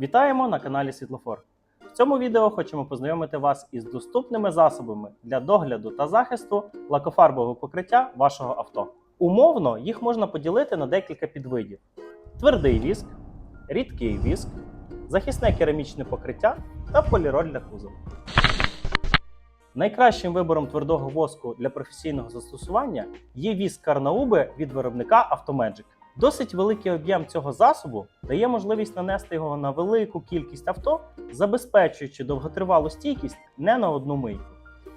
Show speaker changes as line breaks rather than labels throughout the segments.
Вітаємо на каналі Світлофор. В цьому відео хочемо познайомити вас із доступними засобами для догляду та захисту лакофарбового покриття вашого авто. Умовно їх можна поділити на декілька підвидів: твердий віск, рідкий віск, захисне керамічне покриття та поліроль для кузова. Найкращим вибором твердого воску для професійного застосування є віск Карнаубе від виробника Automagic. Досить великий об'єм цього засобу дає можливість нанести його на велику кількість авто, забезпечуючи довготривалу стійкість не на одну мийку.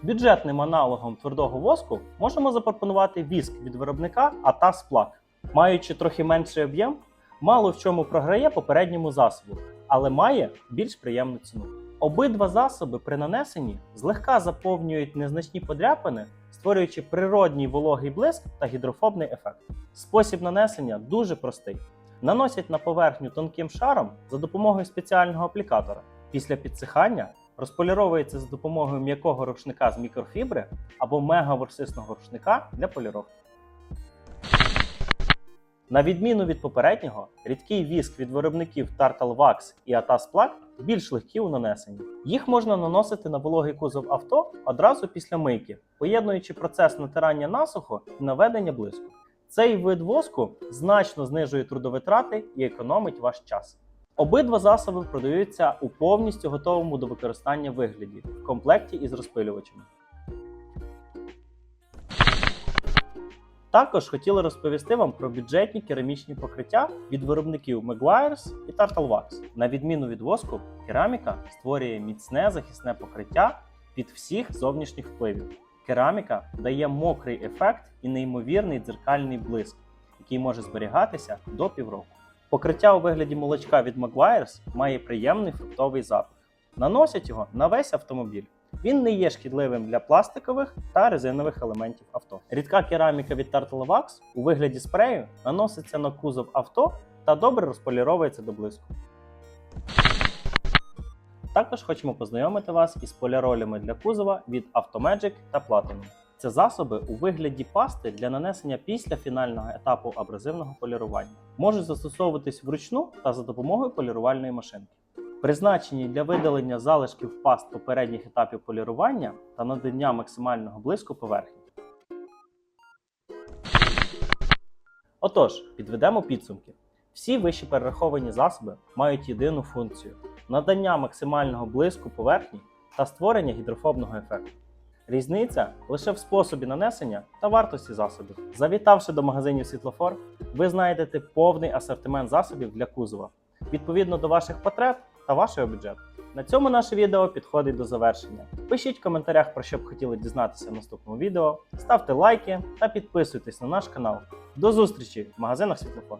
Бюджетним аналогом твердого воску можемо запропонувати віск від виробника Atas Plak. Маючи трохи менший об'єм, мало в чому програє попередньому засобу, але має більш приємну ціну. Обидва засоби при нанесенні злегка заповнюють незначні подряпини, створюючи природній вологий блиск та гідрофобний ефект. Спосіб нанесення дуже простий. Наносять на поверхню тонким шаром за допомогою спеціального аплікатора. Після підсихання розполіровується за допомогою м'якого рушника з мікрофібри або мегаворсисного рушника для поліровки. На відміну від попереднього, рідкий віск від виробників Tartal Wax і Atas Plak більш легкі у нанесенні. Їх можна наносити на вологий кузов авто одразу після мийки, поєднуючи процес натирання насухо і наведення блиску. Цей вид воску значно знижує трудовитрати і економить ваш час. Обидва засоби продаються у повністю готовому до використання вигляді в комплекті із розпилювачами. Також хотіли розповісти вам про бюджетні керамічні покриття від виробників Meguiar's і Tartal Wax. На відміну від воску, кераміка створює міцне захисне покриття від всіх зовнішніх впливів. Кераміка дає мокрий ефект і неймовірний дзеркальний блиск, який може зберігатися до півроку. Покриття у вигляді молочка від Meguiar's має приємний фруктовий запах. Наносять його на весь автомобіль. Він не є шкідливим для пластикових та резинових елементів авто. Рідка кераміка від Turtle Wax у вигляді спрею наноситься на кузов авто та добре розполіровується до блиску. Також хочемо познайомити вас із поляролями для кузова від Automagic та Platinum. Це засоби у вигляді пасти для нанесення після фінального етапу абразивного полірування. Можуть застосовуватись вручну та за допомогою полірувальної машинки призначені для видалення залишків паст попередніх етапів полірування та надання максимального блиску поверхні. Отож, підведемо підсумки. Всі вищі перераховані засоби мають єдину функцію надання максимального блиску поверхні та створення гідрофобного ефекту. Різниця лише в способі нанесення та вартості засобів. Завітавши до магазинів Світлофор, ви знайдете повний асортимент засобів для кузова відповідно до ваших потреб та вашого бюджету. На цьому наше відео підходить до завершення. Пишіть в коментарях про що б хотіли дізнатися в наступному відео, ставте лайки та підписуйтесь на наш канал. До зустрічі в магазинах Світлофор.